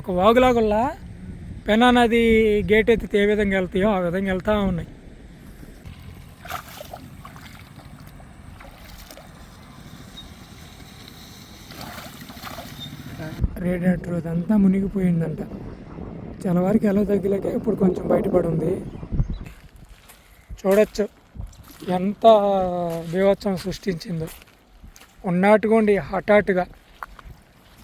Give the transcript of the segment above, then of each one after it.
ఒక వాగులాగుల్లా పెనా నది గేట్ ఎత్తితే ఏ విధంగా వెళ్తాయో ఆ విధంగా వెళ్తూ ఉన్నాయి. రేడియేటర్ అదంతా మునిగిపోయిందంట. చాలా వరకు ఎలా తగ్గిలేక ఇప్పుడు కొంచెం బయటపడి ఉంది చూడొచ్చు ఎంత బీభత్సం సృష్టించిందో. ఉన్నట్టుకోండి హఠాత్తుగా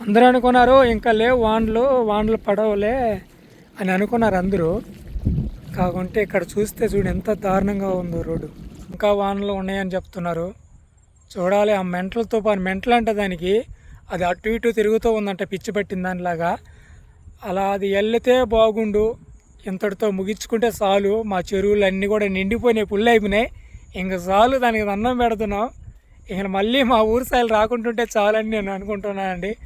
అందరూ అనుకున్నారు ఇంకా లేవు వాన్లు వాన్లు పడవలే అని అనుకున్నారు అందరూ. కాకుంటే ఇక్కడ చూస్తే చూడు ఎంత దారుణంగా ఉందో రోడ్డు. ఇంకా వానలు ఉన్నాయని చెప్తున్నారు. చూడాలి ఆ మెంటలతో తుఫాన్ మెంటలు అంటే దానికి. అది అటు ఇటు తిరుగుతూ ఉందంట పిచ్చి పట్టిన దానిలాగా. అలా అది వెళ్తే బాగుండు. ఇంతటితో ముగించుకుంటే చాలు. మా చెరువులు అన్నీ కూడా నిండిపోయినాయి పుల్లు అయిపోయినాయి. ఇంక చాలు దానికి అన్నం పెడుతున్నాం. ఇక మళ్ళీ మా ఊరు సైలు రాకుంటుంటే చాలని నేను అనుకుంటున్నానండి.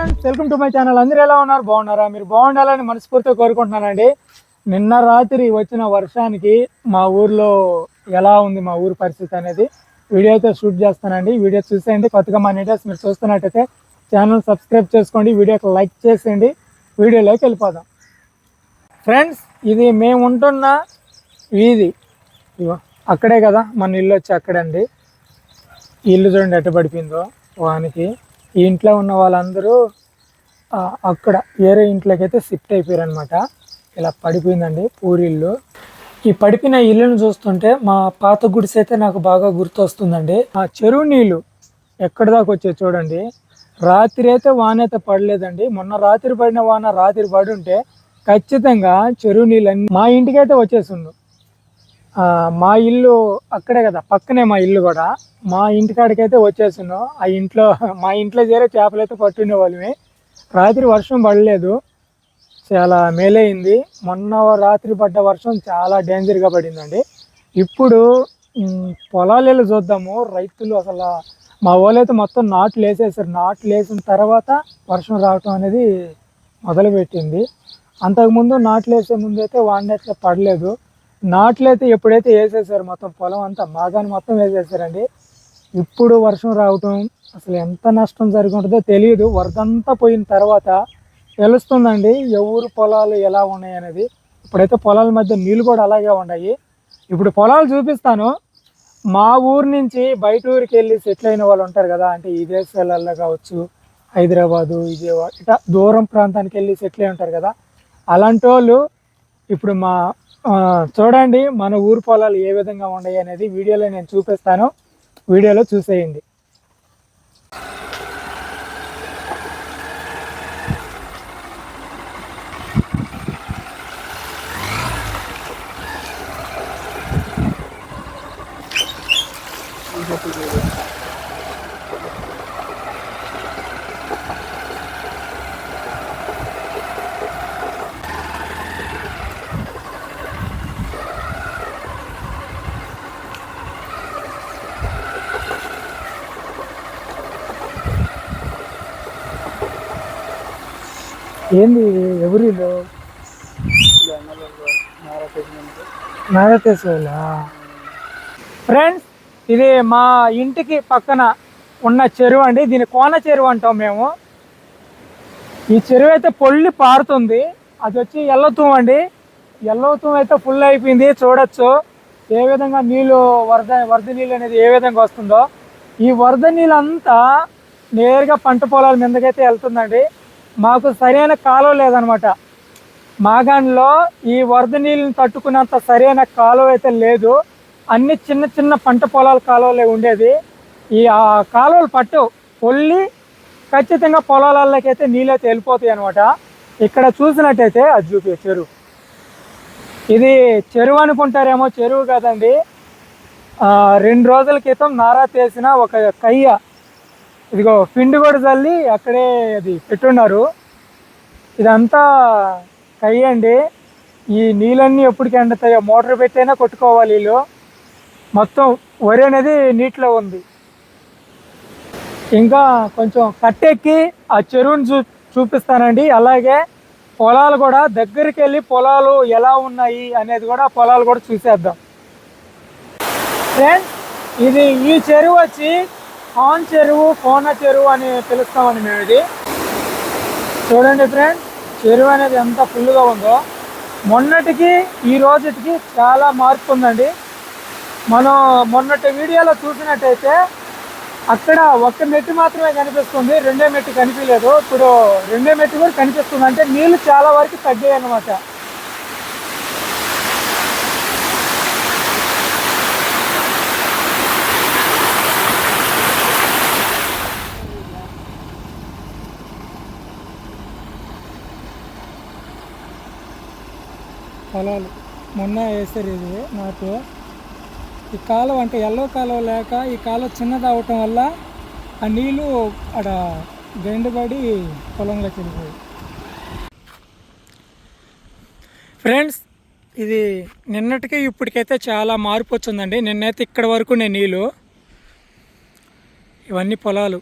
Friends welcome to my channel. అందరూ ఎలా ఉన్నారు? బాగున్నారా? మీరు బాగుండాలని మనస్ఫూర్తిగా కోరుకుంటున్నానండి. నిన్న రాత్రి వచ్చిన వర్షానికి మా ఊర్లో ఎలా ఉంది మా ఊరు పరిస్థితి అనేది వీడియో అయితే షూట్ చేస్తానండి. వీడియో చూసేయండి. కొత్తగా మా నీటర్స్ మీరు చూస్తున్నట్టయితే ఛానల్ సబ్స్క్రైబ్ చేసుకోండి. వీడియోకి లైక్ చేసేయండి. వీడియోలోకి వెళ్ళిపోదాం. ఫ్రెండ్స్ ఇది మేము ఉంటున్న వీధి. ఇగో అక్కడే కదా మన ఇల్లు వచ్చి అక్కడండి. ఇల్లు చూడండి ఎట్ట పడిపోయిందో వానికి. ఈ ఇంట్లో ఉన్న వాళ్ళందరూ అక్కడ వేరే ఇంట్లోకి అయితే షిఫ్ట్ అయిపోయారు అనమాట ఇలా పడిపోయిందండి పూరిల్లు ఈ పడిపోయిన ఇల్లును చూస్తుంటే మా పాత గుడిసె అయితే నాకు బాగా గుర్తొస్తుందండి. ఆ చెరువు నీళ్ళు ఎక్కడి దాకా వచ్చాయి చూడండి. రాత్రి అయితే వాన అయితే పడలేదండి. మొన్న రాత్రి పడిన వాన రాత్రి పడి ఉంటే ఖచ్చితంగా చెరువు నీళ్ళు అన్ని మా ఇంటికైతే వచ్చేసిండు. మా ఇల్లు అక్కడే కదా పక్కనే మా ఇల్లు కూడా. మా ఇంటికాడికైతే వచ్చేస్తున్నాం. ఆ ఇంట్లో మా ఇంట్లో చేరే చేపలు అయితే పట్టుండే వాళ్ళమే. రాత్రి వర్షం పడలేదు. చాలా మేలైంది. మొన్న రాత్రి పడ్డ వర్షం చాలా డేంజర్గా పడిందండి. ఇప్పుడు పొలాలు చూద్దాము. రైతులు అసలు మా వాళ్ళైతే మొత్తం నాట్లు వేసేసారు. నాట్లు వేసిన తర్వాత వర్షం రావటం అనేది మొదలుపెట్టింది. అంతకుముందు నాట్లు వేసే ముందు అయితే వాడినట్లు పడలేదు. నాట్లు అయితే ఎప్పుడైతే వేసేసారు మొత్తం పొలం అంతా మాగాని మొత్తం వేసేసారండి. ఇప్పుడు వర్షం రావటం అసలు ఎంత నష్టం జరిగి ఉంటుందో తెలియదు. వరదంతా పోయిన తర్వాత తెలుస్తుందండి ఎవరు పొలాలు ఎలా ఉన్నాయి అనేది. ఇప్పుడైతే పొలాల మధ్య నీళ్ళు కూడా అలాగే ఉన్నాయి. ఇప్పుడు పొలాలు చూపిస్తాను. మా ఊరు నుంచి బయట ఊరికి వెళ్ళి సెటిల్ అయిన వాళ్ళు ఉంటారు కదా అంటే ఈ దేశాలలో కావచ్చు హైదరాబాదు విజయవాడ ఇట్లా దూరం ప్రాంతానికి వెళ్ళి సెటిల్ అయి ఉంటారు కదా. అలాంటి వాళ్ళు ఇప్పుడు మా చూడండి మన ఊరు పొలాలు ఏ విధంగా ఉన్నాయి అనేది వీడియోలో నేను చూపిస్తాను. వీడియోలో చూసేయండి. ఏంది ఎవరిలో నాగతేశ్వరులా ఫ్రెండ్స్ ఇది మా ఇంటికి పక్కన ఉన్న చెరువు అండి. దీని కోన చెరువు అంటాం మేము. ఈ చెరువు అయితే పొల్లి పారుతుంది. అది వచ్చి ఎల్లతూం అండి. ఎల్లతూం అయితే ఫుల్ అయిపోయింది. చూడొచ్చు. ఏ విధంగా నీళ్ళు వరద వరద నీళ్ళు అనేది ఏ విధంగా వస్తుందో. ఈ వరద నీళ్ళు అంతా నేరుగా పంట పొలాల మీదకైతే వెళ్తుందండి. మాకు సరైన కాలువ లేదనమాట. మాగాణిలో ఈ వరద నీళ్ళని తట్టుకున్నంత సరైన కాలువ అయితే లేదు. అన్ని చిన్న చిన్న పంట పొలాల కాలువలే ఉండేది ఈ ఆ కాలువలు పట్టు పొల్లి ఖచ్చితంగా పొలాలలోకి అయితే నీళ్ళు అయితే వెళ్ళిపోతాయి అనమాట. ఇక్కడ చూసినట్టయితే అది చూపి చెరువు. ఇది చెరువు అనుకుంటారేమో చెరువు కదండి. రెండు రోజుల క్రితం నారా తీసిన ఒక కయ్య ఇదిగో పిండి కూడా చల్లి అక్కడే అది పెట్టున్నారు. ఇదంతా కై అండి. ఈ నీళ్ళన్నీ ఎప్పటికి ఎండుతాయో మోటార్ పెట్టైనా కొట్టుకోవాలి వీళ్ళు. మొత్తం వరి అనేది నీటిలో ఉంది. ఇంకా కొంచెం కట్టెక్కి ఆ చెరువుని చూ చూపిస్తానండి. అలాగే పొలాలు కూడా దగ్గరికి వెళ్ళి పొలాలు ఎలా ఉన్నాయి అనేది కూడా పొలాలు కూడా చూసేద్దాం. ఫ్రెండ్స్ ఇది ఈ చెరువు వచ్చి హాన్ చెరువు కోన చెరువు అని పిలుస్తామండి మేము ఇది. చూడండి ఫ్రెండ్ చెరువు అనేది ఎంత ఫుల్గా ఉందో. మొన్నటికి ఈ రోజుకి చాలా మార్పు ఉందండి. మనం మొన్నటి వీడియోలో చూసినట్టయితే అక్కడ ఒక్క మెట్టు మాత్రమే కనిపిస్తుంది. రెండే మెట్టు కనిపించలేదు. ఇప్పుడు రెండే మెట్టు కూడా కనిపిస్తుంది అంటే నీళ్ళు చాలా వరకు తగ్గాయి అన్నమాట పొలాలు మొన్న వేసారు ఇది నాకు. ఈ కాలువ అంటే ఎల్లో కాలువ లేక ఈ కాలువ చిన్నది అవటం వల్ల ఆ నీళ్ళు అక్కడ గండుబడి పొలంలోకి వెళ్ళిపోయి ఫ్రెండ్స్ ఇది నిన్నటికి ఇప్పటికైతే చాలా మార్పు వచ్చిందండి. నిన్నైతే ఇక్కడ వరకు నేను నీళ్ళు ఇవన్నీ పొలాలు.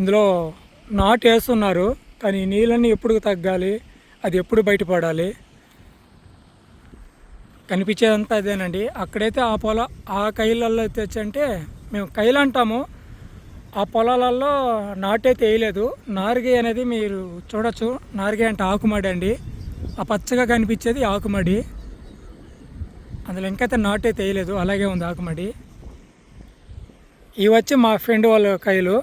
ఇందులో నాటు వేస్తున్నారు. కానీ నీళ్ళన్నీ ఎప్పుడు తగ్గాలి? అది ఎప్పుడు బయటపడాలి? కనిపించేదంతా అదేనండి అక్కడైతే ఆ పొల ఆ కైలల్లో తెచ్చంటే మేము కైలు అంటాము. ఆ పొలాలలో నాటైతే వేయలేదు. నారిగే అనేది మీరు చూడొచ్చు. నారిగే అంటే ఆకుమడి అండి. ఆ పచ్చగా కనిపించేది ఆకుమడి. అందులో ఇంకైతే నాటైతే వేయలేదు. అలాగే ఉంది ఆకుమడి. ఇవి వచ్చి మా ఫ్రెండ్ వాళ్ళ కైలు.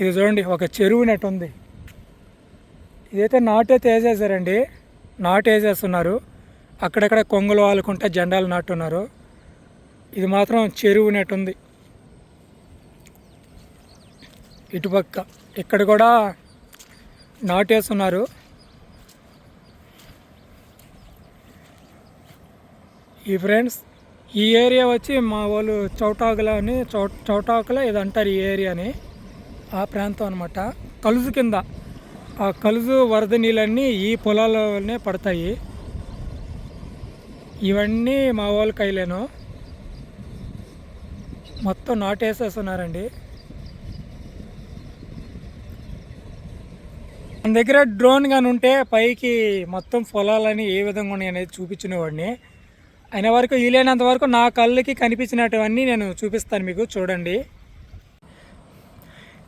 ఇది చూడండి ఒక చెరువు నెట్ ఉంది. ఇదైతే నాటైతే వేసేసారండి. నాటు వేసేస్తున్నారు. అక్కడక్కడ కొంగలు వాలుకుంటే జెండాలు నాటున్నారు. ఇది మాత్రం చెరువు నెట్ ఉంది ఇటుపక్క ఇక్కడ కూడా నాటేస్తున్నారు. ఈ ఫ్రెండ్స్ ఈ ఏరియా వచ్చి మా వాళ్ళు చౌటాకుల అని చౌ చౌటాకుల ఇది అంటారు ఈ ఏరియాని ఆ ప్రాంతం అనమాట కలుజు కింద ఆ కలుజు వరద నీళ్ళన్నీ ఈ పొలాల్లోనే పడతాయి. ఇవన్నీ మా వాళ్ళ కైలేను. మొత్తం నాటేసేస్తున్నారండి. మన దగ్గర డ్రోన్ కానీ ఉంటే పైకి మొత్తం పొలాలని ఏ విధంగా ఉన్నాయి అనేది చూపించినవాడిని. అయిన వరకు వీలైనంత వరకు నా కళ్ళకి కనిపించినటువన్నీ నేను చూపిస్తాను మీకు చూడండి.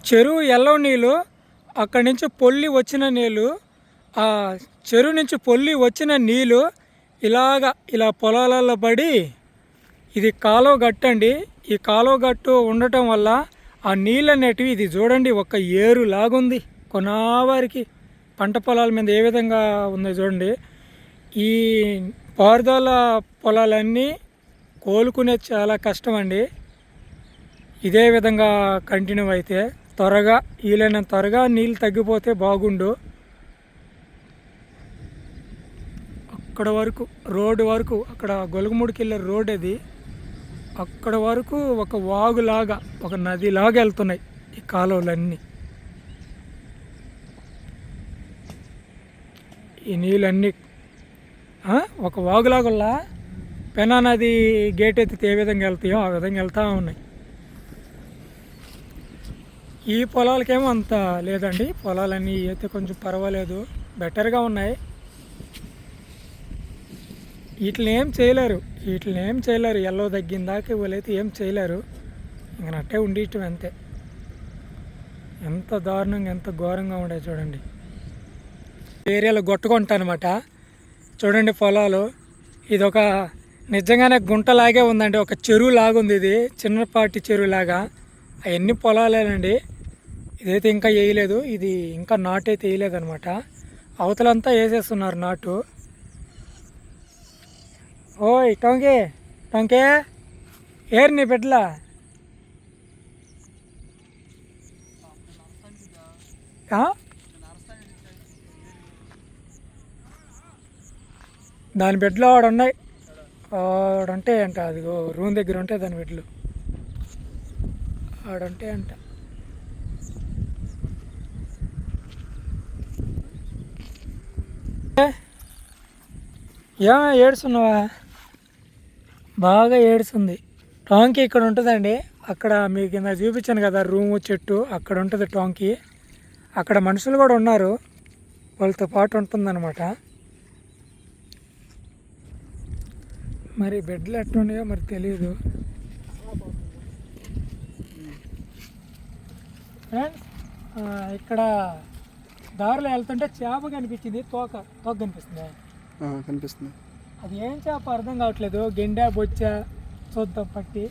చెరువు ఎల్లో నీళ్ళు అక్కడి నుంచి పొల్లి వచ్చిన నీళ్ళు ఆ చెరువు నుంచి పొల్లి వచ్చిన నీళ్ళు ఇలాగ ఇలా పొలాలలో పడి ఇది కాలువ గట్టండి. అండి ఈ కాలువ గట్టు ఉండటం వల్ల ఆ నీళ్ళు అనేటివి ఇది చూడండి ఒక ఏరు లాగుంది. కొనావారికి పంట పొలాల మీద ఏ విధంగా ఉందో చూడండి. ఈ పారుదల పొలాలన్నీ కోలుకునేది చాలా కష్టం అండి ఇదే విధంగా కంటిన్యూ అయితే త్వరగా వీలైనంత త్వరగా నీళ్ళు తగ్గిపోతే బాగుండు. అక్కడ వరకు రోడ్డు వరకు అక్కడ గొలుగుముడికి వెళ్ళే రోడ్ అది. అక్కడ వరకు ఒక వాగులాగా ఒక నదిలాగా వెళ్తున్నాయి ఈ కాలువలన్నీ. ఈ నీళ్ళన్నీ. ఒక వాగులాగుల్లా పెనా నది గేట్ ఎత్తితే ఏ విధంగా వెళ్తాయో ఆ విధంగా వెళ్తూ ఉన్నాయి. ఈ పొలాలకేమో అంత లేదండి. పొలాలన్నీ అయితే కొంచెం పర్వాలేదు. బెటర్గా ఉన్నాయి. వీటిని ఏం చేయలేరు. వీటిని ఏం చేయలేరు. ఎల్లో తగ్గిన దాకా వీళ్ళైతే ఏం చేయలేరు. ఇంక నట్టే ఉండేయటం అంతే. ఎంత దారుణంగా ఎంత ఘోరంగా ఉండే చూడండి. ఏరియాలో గొట్టుకుంటా అనమాట చూడండి పొలాలు. ఇది ఒక నిజంగానే గుంటలాగే ఉందండి. ఒక చెరువు లాగా ఉంది ఇది. చిన్నపాటి చెరువు లాగా. అవన్నీ పొలాలేనండి. ఇదైతే ఇంకా వేయలేదు. ఇది ఇంకా నాటు అయితే వేయలేదు అనమాట అవతలంతా వేసేస్తున్నారు నాటు. ఓయ్ టొంకే టొంకే. ఏరు నీ బిడ్డలా? దాని బెడ్లో ఆడ ఉన్నాయి. ఆడంటే అంట అదిగో రూమ్ దగ్గర ఉంటాయి దాని బెడ్లు ఆడంటే అంట. ఏమో ఏడుస్తున్నావా? బాగా ఏడుస్తుంది. టాంకీ ఇక్కడ ఉంటుందండి. అక్కడ మీకు కింద చూపించాను కదా రూము చెట్టు అక్కడ ఉంటుంది టాంకీ. అక్కడ మనుషులు కూడా ఉన్నారు. వాళ్ళతో పాటు ఉంటుందన్నమాట. మరి బెడ్లు ఎట్లున్నాయో మరి తెలియదు ఫ్రెండ్స్ ఇక్కడ దారిలో వెళ్తుంటే చేప కనిపించింది తోక. తోక కనిపిస్తుంది? కనిపిస్తుంది. అది ఏం చేప అర్థం కావట్లేదు. గెండా బొచ్చ చూద్దాం పట్టి.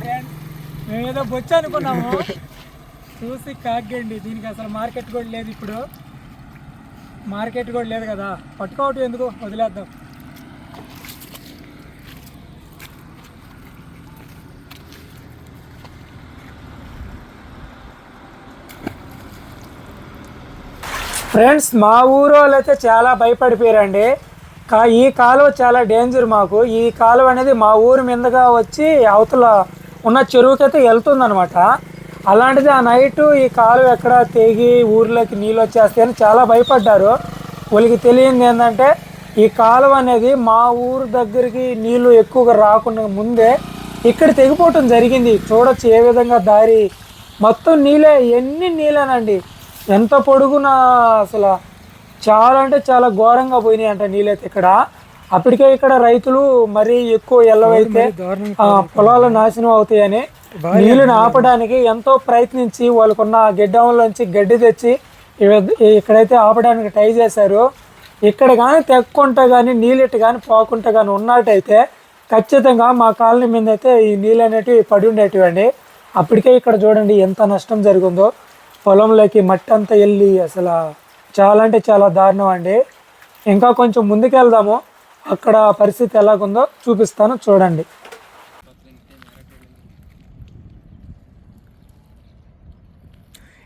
ఫ్రెండ్స్ మేము ఏదో బొచ్చ అనుకున్నాము. చూసి కాగండి దీనికి అసలు మార్కెట్ కూడా లేదు ఇప్పుడు. మార్కెట్ కూడా లేదు కదా. పట్టుకోవటం ఎందుకు? వదిలేద్దాం. ఫ్రెండ్స్ మా ఊరోళ్ళు అయితే చాలా భయపడిపోయారండి. కా ఈ కాలువ చాలా డేంజర్ మాకు. ఈ కాలువ అనేది మా ఊరు మీదగా వచ్చి అవతల ఉన్న చెరువుకైతే వెళ్తుందనమాట అలాంటిది ఆ నైట్ ఈ కాలువ ఎక్కడ తెగి ఊర్లోకి నీళ్ళు వచ్చేస్తాయని చాలా భయపడ్డారు. వాళ్ళకి తెలియంది ఏంటంటే ఈ కాలువ అనేది మా ఊరు దగ్గరికి నీళ్ళు ఎక్కువగా రాకుండా ముందే ఇక్కడ తెగిపోవటం జరిగింది. చూడొచ్చు ఏ విధంగా దారి. మొత్తం నీళ్ళే ఎన్ని నీళ్ళేనండి. ఎంత పొడుగున అసలు. చాలా అంటే చాలా ఘోరంగా పోయినాయి అంట నీళ్ళైతే ఇక్కడ. అప్పటికే ఇక్కడ రైతులు మరీ ఎక్కువ ఎల్లవైతే ఆ, పొలాలు నాశనం అవుతాయని నీళ్ళని ఆపడానికి ఎంతో ప్రయత్నించి వాళ్ళకున్న గెడ్డంలోంచి గడ్డి తెచ్చి ఇక్కడైతే ఆపడానికి ట్రై చేశారు. ఇక్కడ కానీ తెక్కుంటా కానీ నీళ్ళెట్టు కానీ పోకుండా కానీ ఉన్నట్టయితే ఖచ్చితంగా మా కాలనీ మీద అయితే ఈ నీళ్ళు అనేటివి పడి ఉండేటివండి. అప్పటికే ఇక్కడ చూడండి ఎంత నష్టం జరిగిందో. పొలంలోకి మట్టి అంతా వెళ్ళి అసలు చాలా అంటే చాలా దారుణం అండి ఇంకా కొంచెం ముందుకెళ్దాము. అక్కడ పరిస్థితి ఎలాగుందో చూపిస్తాను చూడండి.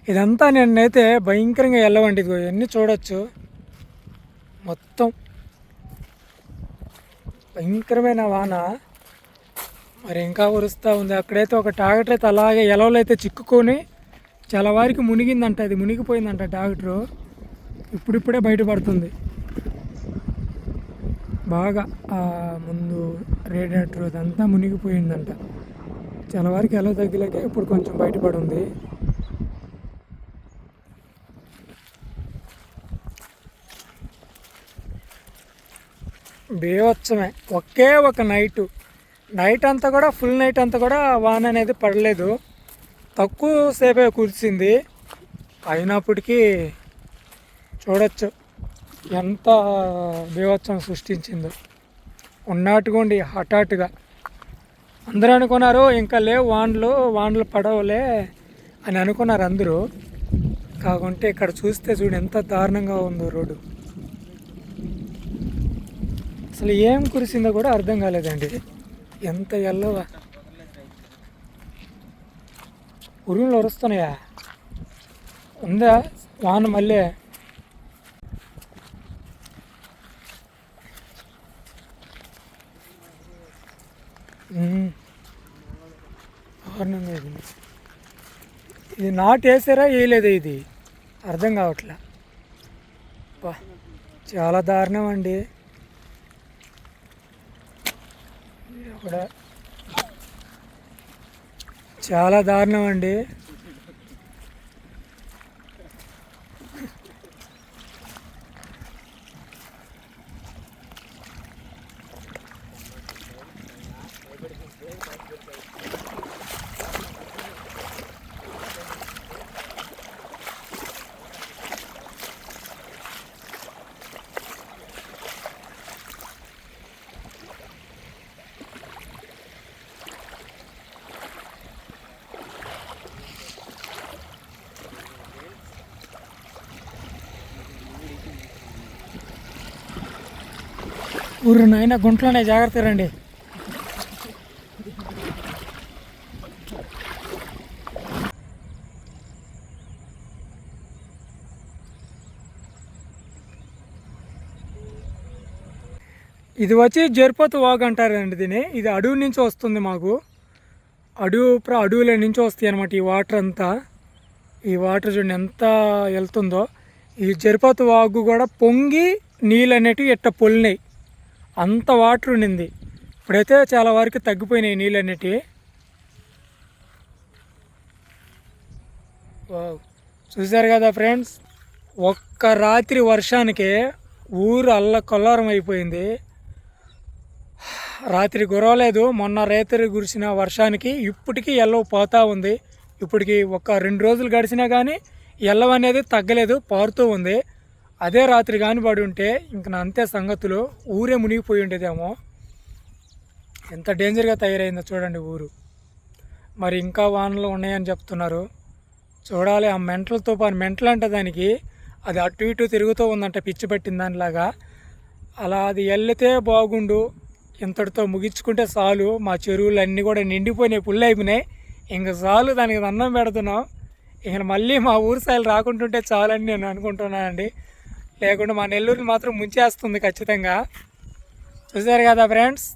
ఇదంతా నేనైతే భయంకరంగా వెళ్ళవండి ఇదిగో ఇవన్నీ చూడొచ్చు. మొత్తం. భయంకరమైన వాన. మరి ఇంకా ఉరుస్తూ ఉంది. అక్కడైతే ఒక టాగటర్ అయితే అలాగే ఎలవలు అయితే చిక్కుకొని చాలా వారికి మునిగిందంట. అది మునిగిపోయిందంట టాగటరు ఇప్పుడిప్పుడే బయటపడుతుంది. బాగా ఆ ముందు రేడియేటర్ అదంతా మునిగిపోయిందంట. చాలా వారికి ఎలా తగ్గిలేక ఇప్పుడు కొంచెం బయటపడి ఉంది బేవచ్చమే ఒకే ఒక నైటు. నైట్ అంతా కూడా ఫుల్ నైట్ అంతా కూడా వాన అనేది పడలేదు. తక్కువ సేపే కురిసింది. అయినప్పటికీ చూడొచ్చు ఎంత బీభత్సం సృష్టించిందో. ఉన్నట్టుకోండి హఠాత్తుగా. అందరూ అనుకున్నారు ఇంకా లేవు వాన్లు వాన్లు పడవలే అని అనుకున్నారు అందరూ. కాకుంటే ఇక్కడ చూస్తే చూడు ఎంత దారుణంగా ఉందో రోడ్డు. అసలు ఏం కురిసిందో కూడా అర్థం కాలేదండి. ఎంత ఎల్లవా. ఉరుములు వరుస్తున్నాయా ఉందా? వాన మళ్ళీ. దారుణంగా ఇది ఇది నాటు వేసారా? వేయలేదు ఇది? అర్థం కావట్లే. చాలా దారుణం అండి. కూడా. చాలా దారుణం అండి. ఊరు నాయన గుంట్లోనే జాగ్రత్త రండి. ఇది వచ్చి జరిపోతు వాగు అంటారండి దీన్ని. ఇది అడవి నుంచి వస్తుంది మాకు. అడవి అడవుల నుంచి వస్తాయి అనమాట ఈ వాటర్ అంతా. ఈ వాటర్ చూడండి ఎంత వెళ్తుందో. ఈ జరిపోతు వాగు కూడా పొంగి నీళ్ళు అనేటివి ఎట్ట పొలినాయి అంత వాటర్ ఉండింది. ఇప్పుడైతే చాలా వరకు తగ్గిపోయినాయి నీళ్ళు చూశారు కదా ఫ్రెండ్స్? ఒక్క రాత్రి వర్షానికి ఊరు అల్ల కొల్లారం అయిపోయింది. రాత్రి కురవలేదు మొన్న రాత్రి కురిసిన వర్షానికి ఇప్పటికీ ఎల్లవ పోతా ఉంది. ఇప్పటికి ఒక రెండు రోజులు గడిచినా కానీ ఎల్లవ అనేది తగ్గలేదు పారుతూ ఉంది. అదే రాత్రి కాని పడి ఉంటే ఇంక నా అంతే సంగతులు. ఊరే మునిగిపోయి ఉండేదేమో. ఎంత డేంజర్గా తయారైందో చూడండి ఊరు. మరి ఇంకా వానలు ఉన్నాయని చెప్తున్నారు. చూడాలి ఆ మెంటల్ తుఫాన్ మెంటల్ అంటే దానికి. అది అటు ఇటు తిరుగుతూ ఉందంట పిచ్చి పట్టిన దానిలాగా. అలా అది వెళ్తే బాగుండు. ఇంతటితో ముగించుకుంటే చాలు. మా చెరువులు అన్నీ కూడా నిండిపోయినాయి పుల్లు అయిపోయినాయి. ఇంక చాలు దానికి అన్నం పెడుతున్నాం. ఇంక మళ్ళీ మా ఊరు సైలు రాకుంటుంటే చాలని నేను అనుకుంటున్నానండి. లేకుంటే మా నెల్లూరుని మాత్రం ముంచేస్తుంది ఖచ్చితంగా. చూసారు కదా ఫ్రెండ్స్